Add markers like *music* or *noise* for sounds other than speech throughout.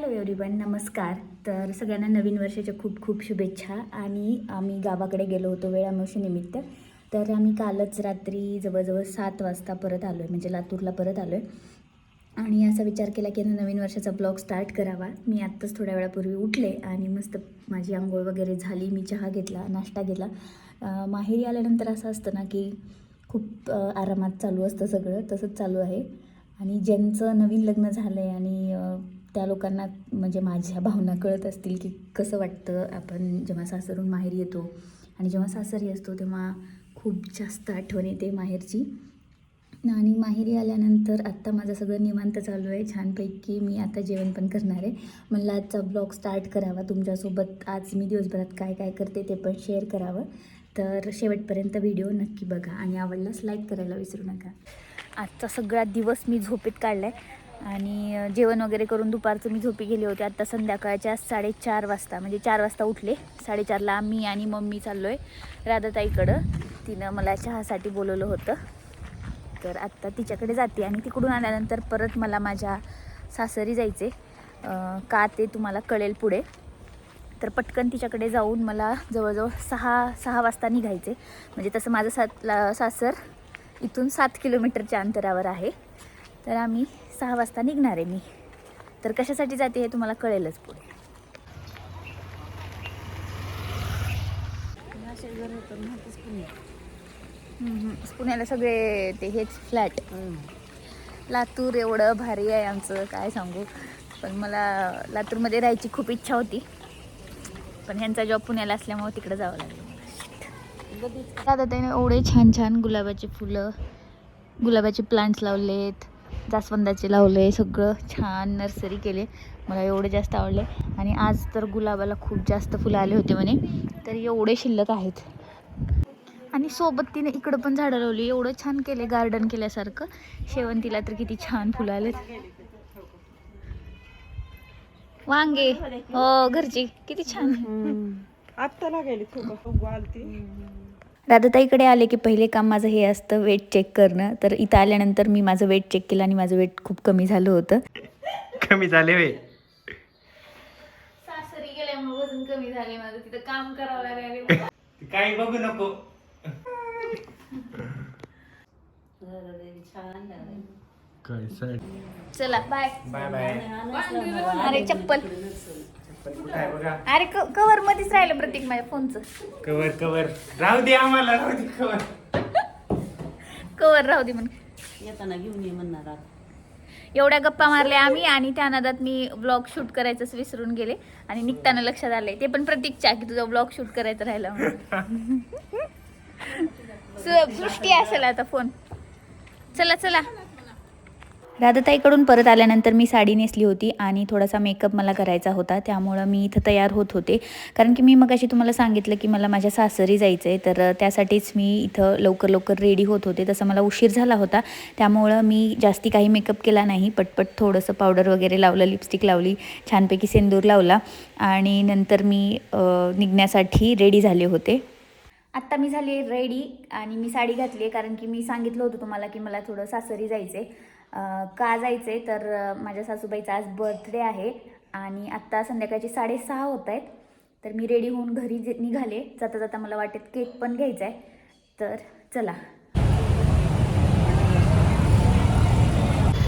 Hello everyone नमस्कार. तर सगळ्यांना नवीन वर्षाच्या खूप खूप शुभेच्छा. आणि आम्ही गावाकडे गेलो होतो वेळामोशीनिमित्त तर आम्ही कालच रात्री जवळजवळ सात वाजता परत आलो आहे म्हणजे लातूरला परत आलो आहे आणि असा विचार केला की नवीन वर्षाचा ब्लॉग स्टार्ट करावा. मी आत्ताच थोड्या वेळापूर्वी उठले आणि मस्त माझी आंघोळ वगैरे झाली. मी चहा घेतला नाश्ता घेतला. माहेरी आल्यानंतर असं असतं ना की खूप आरामात चालू असतं सगळं. तसंच चालू आहे. आणि ज्यांचं नवीन लग्न झालं आहे आणि त्या लोकांना म्हणजे माझ्या भावना कळत असतील की कसं वाटतं आपण जेव्हा सासरून माहेर येतो आणि जेव्हा सासरी असतो तेव्हा खूप जास्त आठवण येते माहेरची. आणि माहेरी आल्यानंतर आत्ता माझं सगळं निवांत चालू आहे. छानपैकी मी आता जेवण पण करणार आहे. म्हणलं आजचा ब्लॉग स्टार्ट करावा. तुमच्यासोबत आज मी दिवसभरात काय काय करते ते पण शेअर करावं. तर शेवटपर्यंत व्हिडिओ नक्की बघा आणि आवडल्यास लाईक करायला विसरू नका. आजचा सगळा दिवस मी झोपेत काढला आहे आणि जेवण वगैरे करून दुपारचं मी झोपी गेले होते. आत्ता संध्याकाळच्या साडेचार वाजता म्हणजे चार वाजता उठले. साडेचारला मी आणि मम्मी चाललो आहे राधाताईकडं. तिनं मला चहासाठी बोलवलं होतं. तर आत्ता तिच्याकडे जाते आणि तिकडून आल्यानंतर परत मला माझ्या सासरी जायचे. का ते तुम्हाला कळेल पुढे. तर पटकन तिच्याकडे जाऊन मला जवळजवळ सहा सहा वाजता निघायचे. म्हणजे तसं माझं सात ला सासर इथून सात किलोमीटरच्या अंतरावर आहे. तर आम्ही सहा वाजता निघणार आहे मी. तर कशासाठी जाते हे तुम्हाला कळेलच पुढे. पुण्याला सगळे ते हेच फ्लॅट. लातूर एवढं भारी आहे आमचं काय सांगू. पण मला लातूरमध्ये राहायची खूप इच्छा होती. पण ह्यांचा जॉब पुण्याला असल्यामुळे तिकडे जावं लागलं. दादा त्याने एवढे छान छान गुलाबाची फुलं गुलाबाचे प्लांट्स लावलेत. जास्वंदाचे लावले सगळं छान नर्सरी केले. मला एवढे जास्त आवडले. आणि आज तर गुलाबाला खूप जास्त फुलं आले होते म्हणे. तर एवढे शिल्लक आहेत. आणि सोबत तिने इकडं पण झाडं लावली. एवढं छान केले गार्डन केल्यासारखं. शेवंतीला तर किती छान फुलं आलेत. वांगे. हो घरची. किती छान. आत्ता लागायली खूप आलती. राधाताईकडे आले की पहिले काम माझं हे असतं वेट चेक करणं. तर इथं आल्यानंतर मी माझं वेट चेक केलं आणि माझं वेट खूप कमी झालं होतं. कमी झाले वे सासरी गेल्यामुळे वजन कमी झाले माझं. तिथं काम करावं लागले काही बघू नको. काय चला बाय बाय बाय अरे चप्पल. कुठे बघा. अरे कवर मध्येच राहिलं प्रतीक माझ्या फोनचं. कवर कवर राहू दे आम्हाला राहू दे कवर कवर राहू दे म्हणून येताना घेऊन ये म्हणणार एवढ्या गप्पा मारल्या आम्ही आणि त्या नादात मी ब्लॉग शूट करायचंच विसरून गेले आणि निघताना लक्षात आलंय. ते पण प्रतीकच्या की तुझा ब्लॉग शूट करायचा राहिला म्हणून. *laughs* सु- सृष्टी असेल आता फोन चला चला. राधाताईकडून परत आल्यानंतर मी साडी नेसली होती आणि थोडासा मेकअप मला करायचा होता. त्यामुळं मी इथं तयार होत होते. कारण की मी मग अशी तुम्हाला सांगितलं की मला माझ्या सासरी जायचं आहे तर त्यासाठीच मी इथं लवकर लवकर रेडी होत होते. तसं मला उशीर झाला होता. त्यामुळं मी जास्ती काही मेकअप केला नाही. पटपट थोडंसं पावडर वगैरे लावलं लिपस्टिक लावली छानपैकी सेंदूर लावला आणि नंतर मी निघण्यासाठी रेडी झाले होते. आत्ता मी झाली रेडी आणि मी साडी घातली आहे. कारण की मी सांगितलं होतं तुम्हाला की मला थोडं सासरी जायचं आहे का जायचं आहे तर माझ्या सासूबाईचा आज बर्थडे आहे आणि आत्ता संध्याकाळचे साडेसहा होत आहेत तर मी रेडी होऊन घरी जे निघाले. जाता जाता मला वाटेत केक पण घ्यायचा आहे तर चला.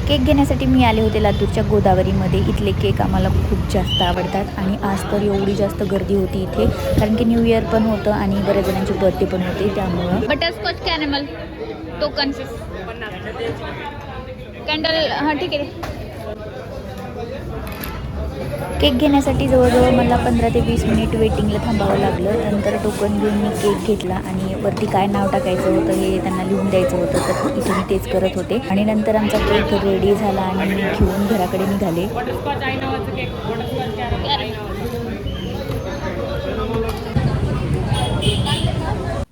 केक घेण्यासाठी मी आले होते लातूरच्या गोदावरीमध्ये. इथले केक आम्हाला खूप जास्त आवडतात आणि आज तर एवढी जास्त गर्दी होती इथे. कारण की न्यू इयर पण होतं आणि बऱ्याच जणांचे बर्थडे पण होते त्यामुळं. बटरस्कॉच कॅनेमल टोकन कॅन्डल हां ठीक आहे. केक घेण्यासाठी जवळजवळ मला पंधरा ते वीस मिनिट वेटिंगला थांबावं लागलं. नंतर टोकन घेऊन मी केक घेतला आणि वरती काय नाव टाकायचं होतं हे त्यांना लिहून द्यायचं होतं. तर इथे मी तेच करत होते. आणि नंतर आमचा केक रेडी झाला आणि मी घेऊन घराकडे निघाले.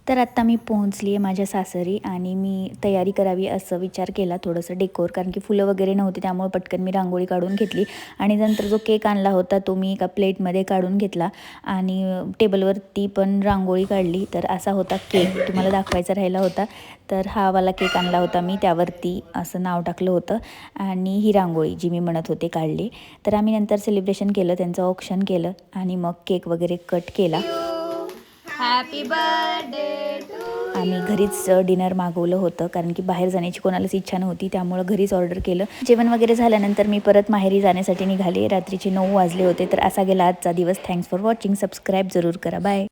तर आत्ता मी पोहोचली आहे माझ्या सासरी आणि मी तयारी करावी असं विचार केला थोडंसं डेकोर कारण की फुलं वगैरे नव्हती त्यामुळे पटकन मी रांगोळी काढून घेतली. आणि नंतर जो केक आणला होता तो मी एका प्लेटमध्ये काढून घेतला आणि टेबलवरती पण रांगोळी काढली. तर असा होता केक तुम्हाला दाखवायचा राहिला होता. तर हा वाला केक आणला होता मी. त्यावरती असं नाव टाकलं होतं आणि ही रांगोळी जी मी म्हणत होते काढली. तर आम्ही नंतर सेलिब्रेशन केलं त्यांचं ऑप्शन केलं आणि मग केक वगैरे कट केला. आम्ही घरीच डिनर मागवलं होतं कारण की बाहेर जाण्याची कोणालाच इच्छा नव्हती त्यामुळं घरीच ऑर्डर केलं. जेवण वगैरे झाल्यानंतर मी परत माहेरी जाण्यासाठी निघाले. रात्रीचे नऊ वाजले होते तर असा गेला आजचा दिवस. थँक्स फॉर वॉचिंग सबस्क्राईब जरूर करा. बाय